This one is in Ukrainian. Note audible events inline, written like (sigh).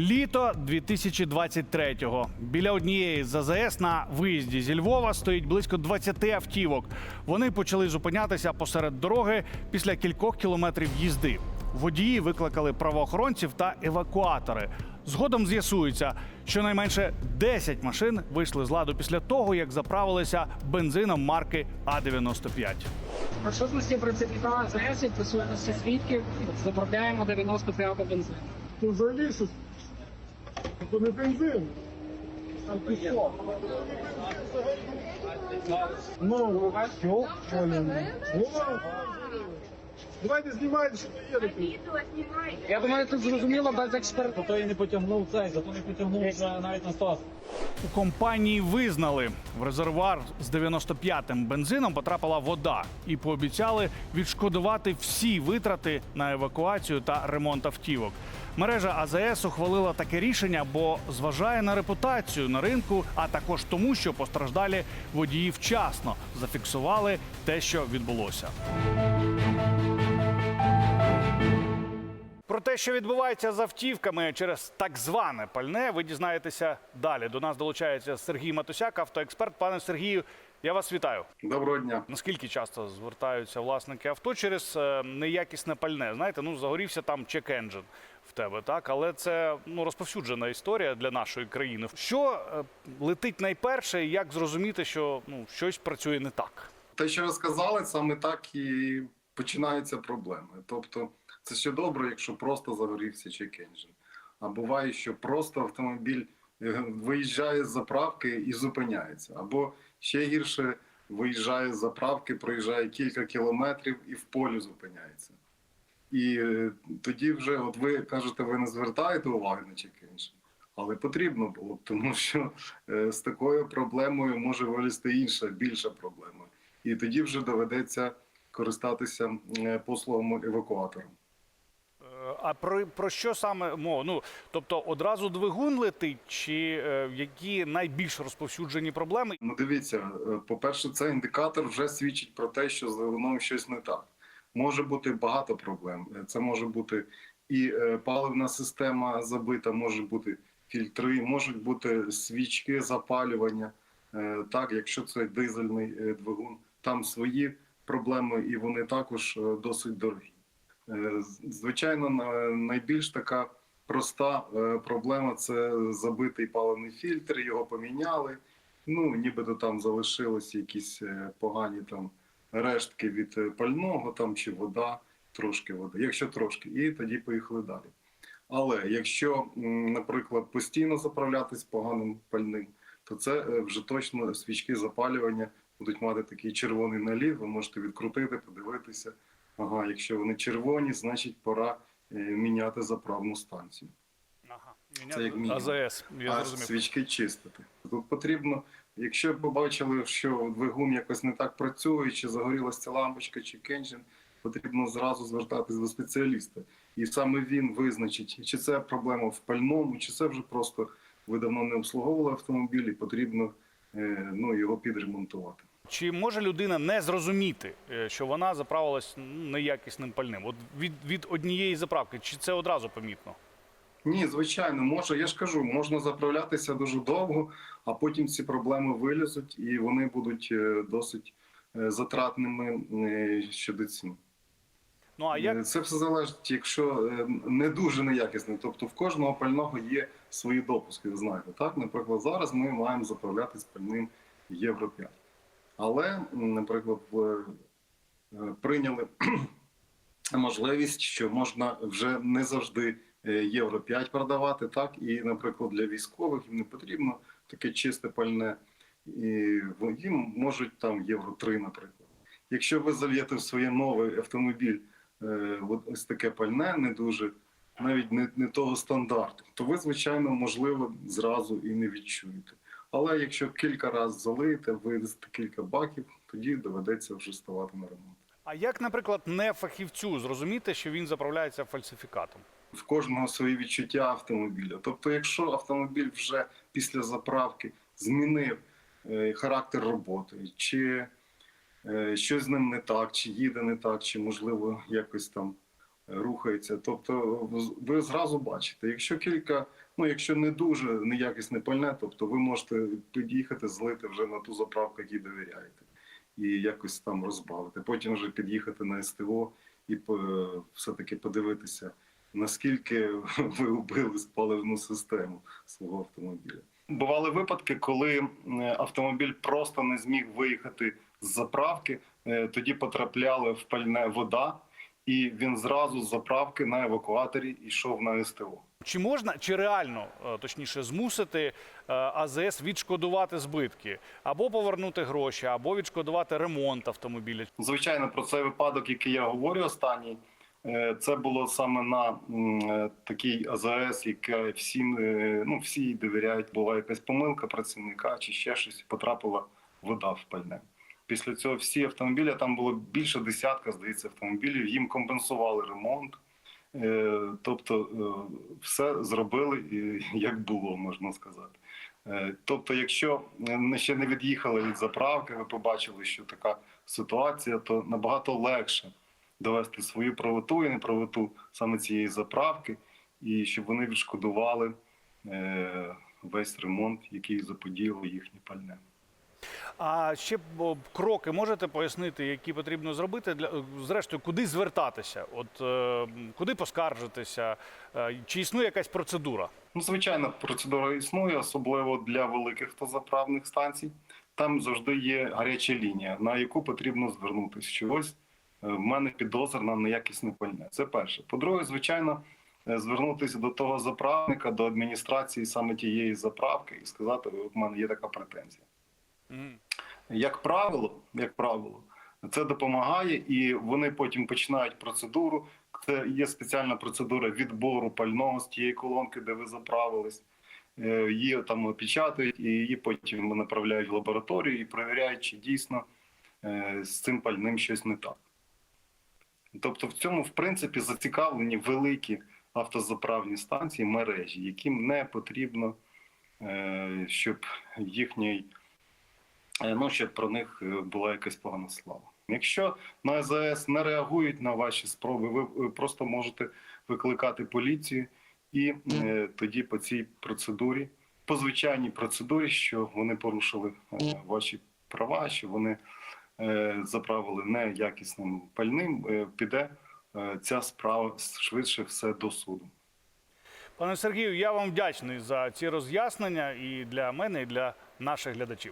Літо 2023-го. Біля однієї з АЗС на виїзді зі Львова стоїть близько 20 автівок. Вони почали зупинятися посеред дороги після кількох кілометрів їзди. Водії викликали правоохоронців та евакуатори. Згодом з'ясується, що найменше 10 машин вийшли з ладу після того, як заправилися бензином марки А95. Присутності працівника АЗС і присутності свідків заправляємо 95 бензин. Взагалі. Це не бензин. Це пішло. Ну, що? Давайте знімайте, що ви їдете. Я думаю, тут зрозуміло без експерту. Зато і не потягнув цей, зато не потягнув вже навіть на стас. У компанії визнали, в резервуар з 95-м бензином потрапила вода і пообіцяли відшкодувати всі витрати на евакуацію та ремонт автівок. Мережа АЗС ухвалила таке рішення, бо зважає на репутацію на ринку, а також тому, що постраждалі водії вчасно зафіксували те, що відбулося. Про те, що відбувається з автівками через так зване пальне, ви дізнаєтеся далі. До нас долучається Сергій Матусяк, автоексперт. Пане Сергію, я вас вітаю. Доброго дня. Наскільки часто звертаються власники авто через е, неякісне пальне? Знаєте, ну загорівся там чек-енджин в тебе, так але це ну розповсюджена історія для нашої країни. Що е, летить найперше, і як зрозуміти, що ну щось працює не так? Те, що ви сказали, саме так і починаються проблеми. Тобто, це ще добре, якщо просто загорівся чек-енджин. А буває, що просто автомобіль е, виїжджає з заправки і зупиняється. Або ще гірше виїжджає з заправки, проїжджає кілька кілометрів і в полі зупиняється. І е, тоді вже, от ви кажете, ви не звертаєте уваги на чек-енджин. Але потрібно було б, тому що е, з такою проблемою може вилізти інша, більша проблема. І тоді вже доведеться користатися е, послугами евакуатора. А про, про що саме мова? Ну тобто одразу двигун летить, чи е, які найбільш розповсюджені проблеми? Ну, дивіться, е, по-перше, цей індикатор вже свідчить про те, що з двигуном щось не так. Може бути багато проблем. Це може бути і е, паливна система забита, може бути фільтри, можуть бути свічки запалювання. Так, якщо це дизельний двигун, там свої проблеми, і вони також досить дорогі. Е, Звичайно, найбільш така проста е, проблема це забитий паливний фільтр, його поміняли. Ну, нібито там залишилися якісь е, погані там рештки від пального, там чи вода, трошки води, якщо трошки, і тоді поїхали далі. Але якщо, наприклад, постійно заправлятись поганим пальним, то це вже точно свічки запалювання будуть мати такий червоний наліт. Ви можете відкрутити, подивитися. Ага, якщо вони червоні, значить пора е, міняти заправну станцію. Ага, Це як мінімум. АЗС. Я а зрозумів. свічки чистити. Тут потрібно, якщо побачили, що двигун якось не так працює, чи загорілася ця лампочка, чи кенджин, потрібно зразу звертатись до спеціаліста. І саме він визначить, чи це проблема в пальному, чи це вже просто ви давно не обслуговували автомобіль, і потрібно е, ну, його підремонтувати. Чи може людина не зрозуміти, е, що вона заправилась неякісним пальним? От від, від однієї заправки, чи це одразу помітно? Ні, звичайно, може. Я ж кажу, можна заправлятися дуже довго, а потім ці проблеми вилізуть і вони будуть е, досить е, затратними щодо цін. Ну а як Це все залежить, якщо не дуже неякісне. Тобто в кожного пального є свої допуски, ви знаєте. Так, наприклад, зараз ми маємо заправлятися пальним Євро 5. Але, наприклад, е, прийняли (clears throat) можливість, що можна вже не завжди е, Євро 5 продавати, так і, наприклад, для військових їм не потрібно таке чисте пальне, і їм можуть там Євро 3, наприклад. Якщо ви зальєте в своє новий автомобіль е, ось таке пальне, не дуже, навіть не, не того стандарту, то ви, звичайно, можливо, зразу і не відчуєте. Але якщо кілька разів залиєте, вивезете кілька баків, тоді доведеться вже ставати на ремонт. а як, наприклад, не фахівцю зрозуміти, що він заправляється фальсифікатом? В кожного свої відчуття автомобіля. Тобто, якщо автомобіль вже після заправки змінив е, характер роботи, чи е, щось з ним не так, чи їде не так, чи можливо якось там рухається. Тобто, ви зразу бачите, якщо кілька, ну якщо не дуже неякісне пальне, тобто ви можете під'їхати, злити вже на ту заправку, якій довіряєте, і якось там розбавити. Потім вже під'їхати на СТО і все-таки подивитися, наскільки (laughs) ви убили паливну систему свого автомобіля. Бували випадки, коли е, автомобіль просто не зміг виїхати з заправки, е, тоді потрапляла в пальне вода, і він зразу з заправки на евакуаторі йшов на СТО. Чи можна, чи реально, е, точніше, змусити е, АЗС відшкодувати збитки або повернути гроші, або відшкодувати ремонт автомобіля? Звичайно, про цей випадок, який я говорю останній, е, це було саме на такій АЗС, яка всім ну всі довіряють. Була якась помилка працівника чи ще щось, потрапила вода в пальне. Після цього всі автомобілі там було більше десятка, здається, автомобілів. Їм компенсували ремонт. Е, Тобто е, все зробили (laughs) як було, можна сказати. Е, Тобто, якщо ще не від'їхали від заправки, ви побачили, що така ситуація, то набагато легше довести свою правоту і неправоту саме цієї заправки, і щоб вони відшкодували весь ремонт, який заподіяло їхнє пальне. А ще кроки можете пояснити, які потрібно зробити для зрештою, куди звертатися? От е, куди поскаржитися? Е, чи існує якась процедура? Ну, звичайно, процедура існує, особливо для великих автозаправних станцій. Там завжди є гаряча лінія, на яку потрібно звернутися. Що ось е, в мене підозра на неякісне пальне. Це перше. По-друге, звичайно, звернутися до того заправника, до адміністрації саме тієї заправки і сказати, в мене є така претензія. Як правило, як правило, це допомагає, і вони потім починають процедуру. Це є спеціальна процедура відбору пального з тієї колонки, де ви заправились. Е, Її там опечатують, і її потім направляють в лабораторію і перевіряють, чи дійсно е, з цим пальним щось не так. Тобто, в цьому, в принципі, зацікавлені великі автозаправні станції, мережі, яким не потрібно, е, щоб їхній ну, щоб про них е, була якась погана слава. Якщо на АЗС не реагують на ваші спроби, ви ви просто можете викликати поліцію, і е, тоді по цій процедурі, по звичайній процедурі, що вони порушили е, ваші права, що вони е, заправили неякісним пальним, е, піде е, ця справа швидше все до суду. Пане Сергію, я вам вдячний за ці роз'яснення і для мене, і для наших глядачів.